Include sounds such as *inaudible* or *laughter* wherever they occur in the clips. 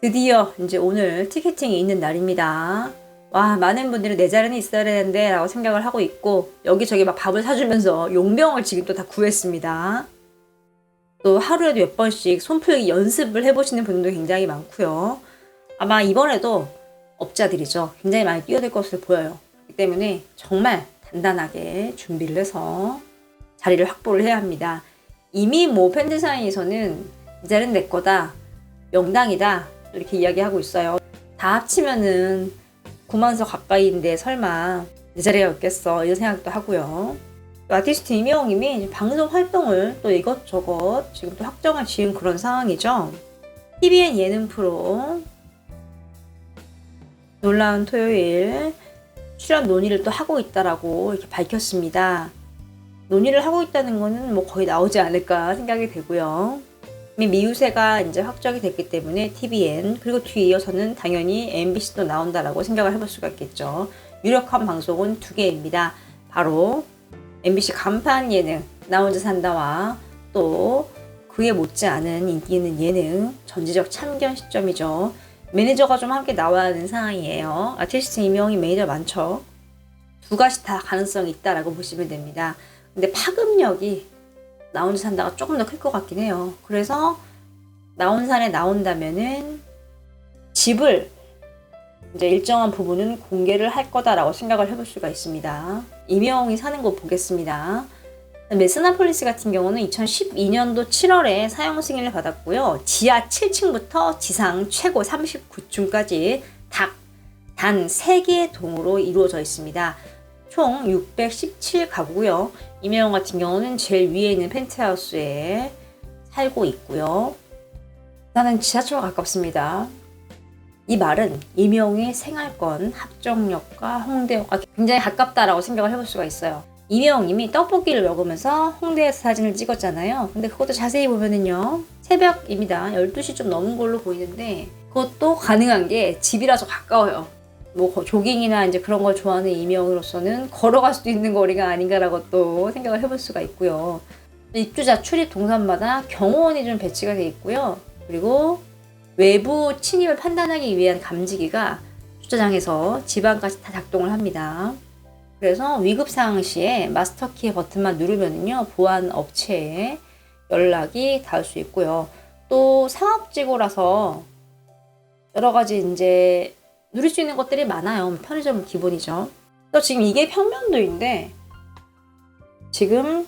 드디어 이제 오늘 티켓팅이 있는 날입니다. 와, 많은 분들이 내 자리는 있어야 되는데 라고 생각을 하고 있고 여기저기 막 밥을 사주면서 용병을 지금 또 다 구했습니다. 또 하루에도 몇 번씩 손풀기 연습을 해보시는 분도 굉장히 많고요. 아마 이번에도 업자들이죠. 굉장히 많이 뛰어들 것으로 보여요. 그렇기 때문에 정말 단단하게 준비를 해서 자리를 확보를 해야 합니다. 이미 뭐 팬데사인에서는 이 자리는 내 거다. 명당이다. 이렇게 이야기하고 있어요. 다 합치면은 9만서 가까이인데 설마 내 자리가 없겠어. 이런 생각도 하고요. 또 아티스트 이명님이 방송 활동을 또 이것저것 지금 또 확정을 지은 그런 상황이죠. TVN 예능 프로 놀라운 토요일 출연 논의를 또 하고 있다라고 이렇게 밝혔습니다. 논의를 하고 있다는 거는 뭐 거의 나오지 않을까 생각이 되고요. 미우새가 이제 확정이 됐기 때문에 TVN 그리고 뒤에 이어서는 당연히 MBC도 나온다라고 생각을 해볼 수가 있겠죠. 유력한 방송은 두 개입니다. 바로 MBC 간판 예능 나 혼자 산다와 또 그에 못지않은 인기 있는 예능 전지적 참견 시점이죠. 매니저가 좀 함께 나와야 하는 상황이에요. 아티스트 이명이 매니저 많죠. 두 가지 다 가능성이 있다라고 보시면 됩니다. 근데 파급력이 나 혼자 산다가 조금 더 클 것 같긴 해요. 그래서 나온산에 나온다면은 집을 이제 일정한 부분은 공개를 할 거다라고 생각을 해볼 수가 있습니다. 이명이 사는 곳 보겠습니다. 메스나폴리스 같은 경우는 2012년도 7월에 사용 승인을 받았고요. 지하 7층부터 지상 최고 39층까지 단 3개의 동으로 이루어져 있습니다. 총 617가구고요. 이명 같은 경우는 제일 위에 있는 펜트하우스에 살고 있고요. 나는 지하철과 가깝습니다. 이 말은 이명의 생활권 합정역과 홍대역과 굉장히 가깝다라고 생각을 해볼 수가 있어요. 이명님이 떡볶이를 먹으면서 홍대에서 사진을 찍었잖아요. 근데 그것도 자세히 보면은요. 새벽입니다. 12시 좀 넘은 걸로 보이는데 그것도 가능한 게 집이라서 가까워요. 뭐 조깅이나 이제 그런 걸 좋아하는 이명으로서는 걸어갈 수도 있는 거리가 아닌가라고 또 생각을 해볼 수가 있고요. 입주자 출입 동선마다 경호원이 좀 배치가 되어 있고요. 그리고 외부 침입을 판단하기 위한 감지기가 주차장에서 지방까지 다 작동을 합니다. 그래서 위급 상황 시에 마스터키의 버튼만 누르면요 보안 업체에 연락이 닿을 수 있고요. 또 상업지구라서 여러 가지 이제 누릴 수 있는 것들이 많아요. 편의점은 기본이죠. 또 지금 이게 평면도인데 지금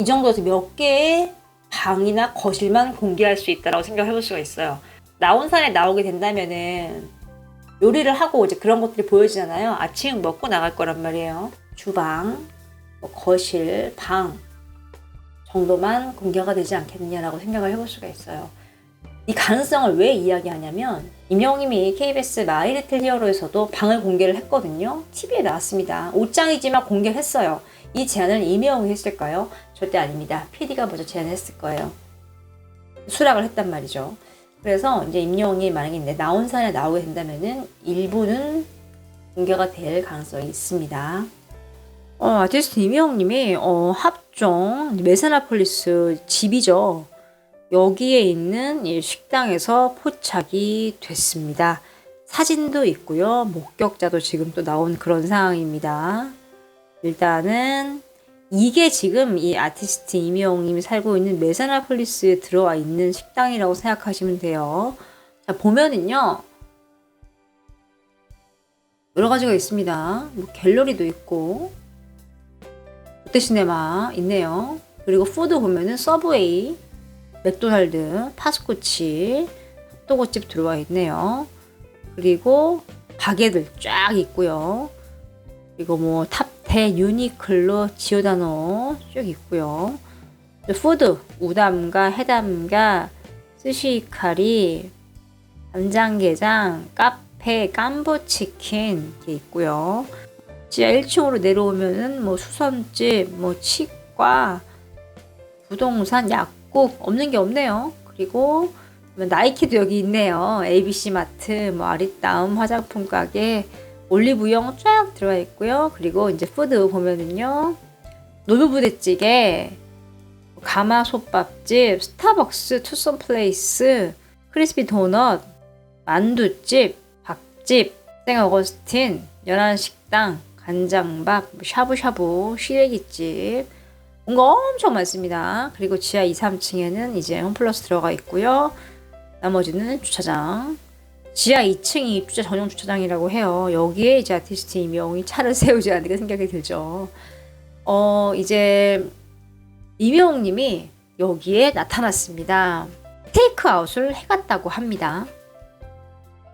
이 정도에서 몇 개의 방이나 거실만 공개할 수 있다라고 생각해 볼 수가 있어요. 나온산에 나오게 된다면은 요리를 하고 이제 그런 것들이 보여지잖아요. 아침 먹고 나갈 거란 말이에요. 주방, 뭐 거실, 방 정도만 공개가 되지 않겠느냐라고 생각을 해볼 수가 있어요. 이 가능성을 왜 이야기하냐면 임영님이 KBS 마이리틀 히어로에서도 방을 공개를 했거든요. TV에 나왔습니다. 옷장이지만 공개를 했어요. 이 제안을 이명이 했을까요? 절대 아닙니다. PD가 먼저 제안했을 거예요. 수락을 했단 말이죠. 그래서 이제 임영이 만약에 이제 나온 산에 나오게 된다면은 일부는 공개가 될 가능성이 있습니다. 어, 아티스트 임영님이 어, 합종 메사나폴리스 집이죠. 여기에 있는 이 식당에서 포착이 됐습니다. 사진도 있고요. 목격자도 지금 또 나온 그런 상황입니다. 일단은 이게 지금 이 아티스트 이미영님이 살고 있는 메사나폴리스에 들어와 있는 식당이라고 생각하시면 돼요. 자, 보면은요. 여러 가지가 있습니다. 뭐 갤러리도 있고, 롯데시네마 있네요. 그리고 푸드 보면은 서브웨이, 맥도날드, 파스코치, 핫도그집 들어와 있네요. 그리고 가게들 쫙 있고요. 그리고 뭐 탑대, 유니클로, 지오다노 쭉 있고요. 푸드, 우담가, 해담가, 스시카리, 간장게장, 카페, 깜보치킨 이렇게 있고요. 지하 1층으로 내려오면은 뭐 수선집, 뭐 치과, 부동산, 약 꼭 없는 게 없네요. 그리고 나이키도 여기 있네요. ABC 마트, 뭐 아리따움 화장품 가게, 올리브영 쫙 들어와 있고요. 그리고 이제 푸드 보면은요. 노루부대찌개, 가마솥밥집, 스타벅스, 투썸 플레이스, 크리스피 도넛, 만두집, 밥집, 생어거스틴, 연안식당, 간장밥, 뭐 샤브샤브, 시래기집 뭔가 엄청 많습니다. 그리고 지하 2, 3층에는 이제 홈플러스 들어가 있고요. 나머지는 주차장. 지하 2층이 주차 전용 주차장이라고 해요. 여기에 이제 아티스트 이명이 차를 *laughs* 세우지 않을까 생각이 들죠. 어, 이제 이명님이 여기에 나타났습니다. 테이크아웃을 해갔다고 합니다.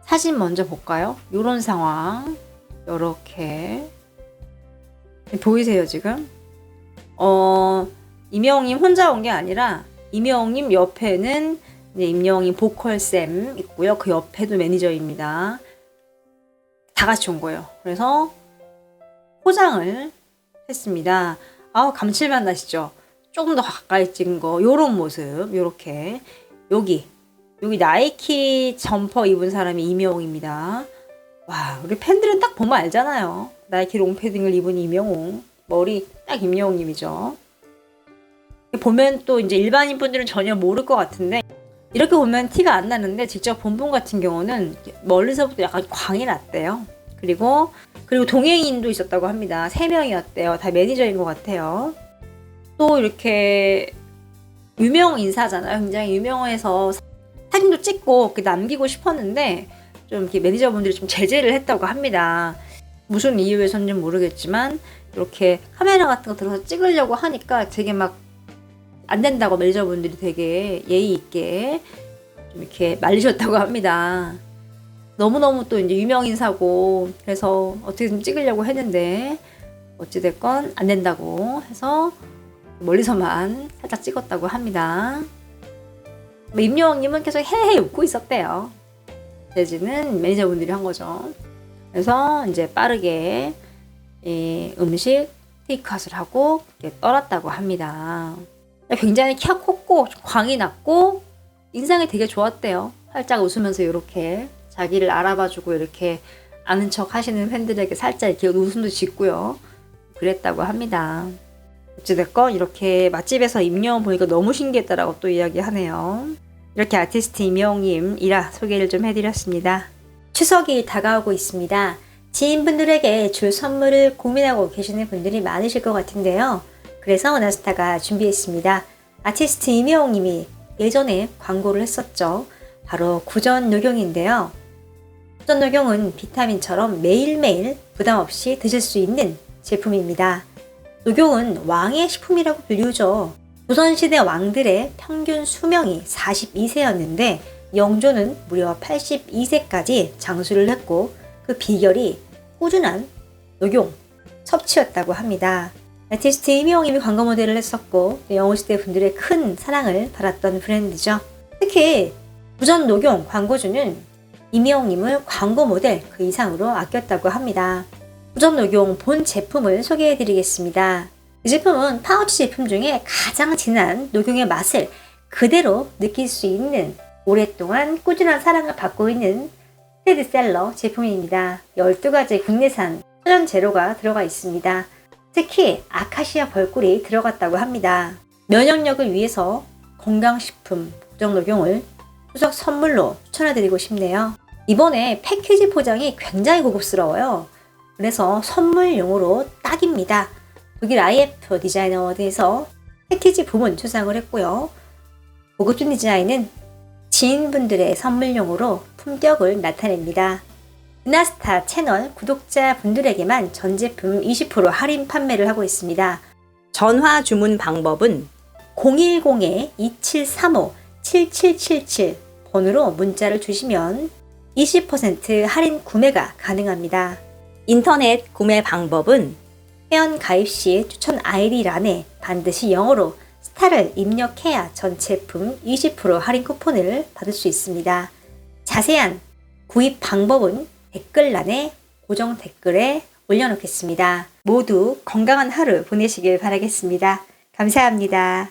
사진 먼저 볼까요? 요런 상황. 요렇게. 보이세요, 지금? 어, 임영님 혼자 온 게 아니라, 임영님 옆에는 임영님 보컬쌤 있고요. 그 옆에도 매니저입니다. 다 같이 온 거예요. 그래서 포장을 했습니다. 아우, 감칠맛 나시죠? 조금 더 가까이 찍은 거, 요런 모습, 요렇게. 여기, 여기 나이키 점퍼 입은 사람이 이명웅입니다. 와, 우리 팬들은 딱 보면 알잖아요. 나이키 롱패딩을 입은 이명웅. 머리 딱 임영웅님이죠. 보면 또 이제 일반인 분들은 전혀 모를 것 같은데, 이렇게 보면 티가 안 나는데, 직접 본분 같은 경우는 멀리서부터 약간 광이 났대요. 그리고, 그리고 동행인도 있었다고 합니다. 세 명이었대요. 다 매니저인 것 같아요. 또 이렇게 유명 인사잖아요. 굉장히 유명해서 사진도 찍고 남기고 싶었는데 좀 이렇게 매니저분들이 좀 제재를 했다고 합니다. 무슨 이유에서인지는 모르겠지만 이렇게 카메라 같은 거 들어서 찍으려고 하니까 되게 막 안 된다고 매니저분들이 되게 예의 있게 좀 이렇게 말리셨다고 합니다. 너무너무 또 이제 유명 인사고 그래서 어떻게든 찍으려고 했는데 어찌됐건 안 된다고 해서 멀리서만 살짝 찍었다고 합니다. 뭐 임요왕님은 계속 헤헤 웃고 있었대요. 제지는 매니저분들이 한 거죠. 그래서 이제 빠르게 이 음식 테이크아웃을 하고 떨었다고 합니다. 굉장히 키가 컸고 광이 났고 인상이 되게 좋았대요. 활짝 웃으면서 이렇게 자기를 알아봐주고 이렇게 아는 척 하시는 팬들에게 살짝 이렇게 웃음도 짓고요. 그랬다고 합니다. 어찌됐건 이렇게 맛집에서 임영웅 보니까 너무 신기했다라고 또 이야기하네요. 이렇게 아티스트 임영웅님 이라 소개를 좀 해드렸습니다. 추석이 다가오고 있습니다. 지인분들에게 줄 선물을 고민하고 계시는 분들이 많으실 것 같은데요. 그래서 나스타가 준비했습니다. 아티스트 임영웅님이 예전에 광고를 했었죠. 바로 구전 녹용인데요. 구전 녹용은 비타민처럼 매일매일 부담 없이 드실 수 있는 제품입니다. 녹용은 왕의 식품이라고 불리우죠. 조선시대 왕들의 평균 수명이 42세였는데 영조는 무려 82세까지 장수를 했고 그 비결이 꾸준한 녹용 섭취였다고 합니다. 아티스트 이명웅님이 광고 모델을 했었고 영호시대 분들의 큰 사랑을 받았던 브랜드죠. 특히 부전 녹용 광고주는 이명웅님을 광고 모델 그 이상으로 아꼈다고 합니다. 부전 녹용 본 제품을 소개해 드리겠습니다. 이 제품은 파우치 제품 중에 가장 진한 녹용의 맛을 그대로 느낄 수 있는 오랫동안 꾸준한 사랑을 받고 있는 스테디셀러 제품입니다. 12가지 국내산 천연 재료가 들어가 있습니다. 특히 아카시아 벌꿀이 들어갔다고 합니다. 면역력을 위해서 건강식품 부정 녹용을 추석 선물로 추천해드리고 싶네요. 이번에 패키지 포장이 굉장히 고급스러워요. 그래서 선물용으로 딱입니다. 독일 IF 디자인 어워드에서 패키지 부분 수상을 했고요. 고급진 디자인은 지인분들의 선물용으로 품격을 나타냅니다. 은하스타 채널 구독자분들에게만 전 제품 20% 할인 판매를 하고 있습니다. 전화 주문 방법은 010-2735-7777 번호로 문자를 주시면 20% 할인 구매가 가능합니다. 인터넷 구매 방법은 회원 가입 시 추천 아이디란에 반드시 영어로 스타를 입력해야 전 제품 20% 할인 쿠폰을 받을 수 있습니다. 자세한 구입 방법은 댓글란에 고정 댓글에 올려놓겠습니다. 모두 건강한 하루 보내시길 바라겠습니다. 감사합니다.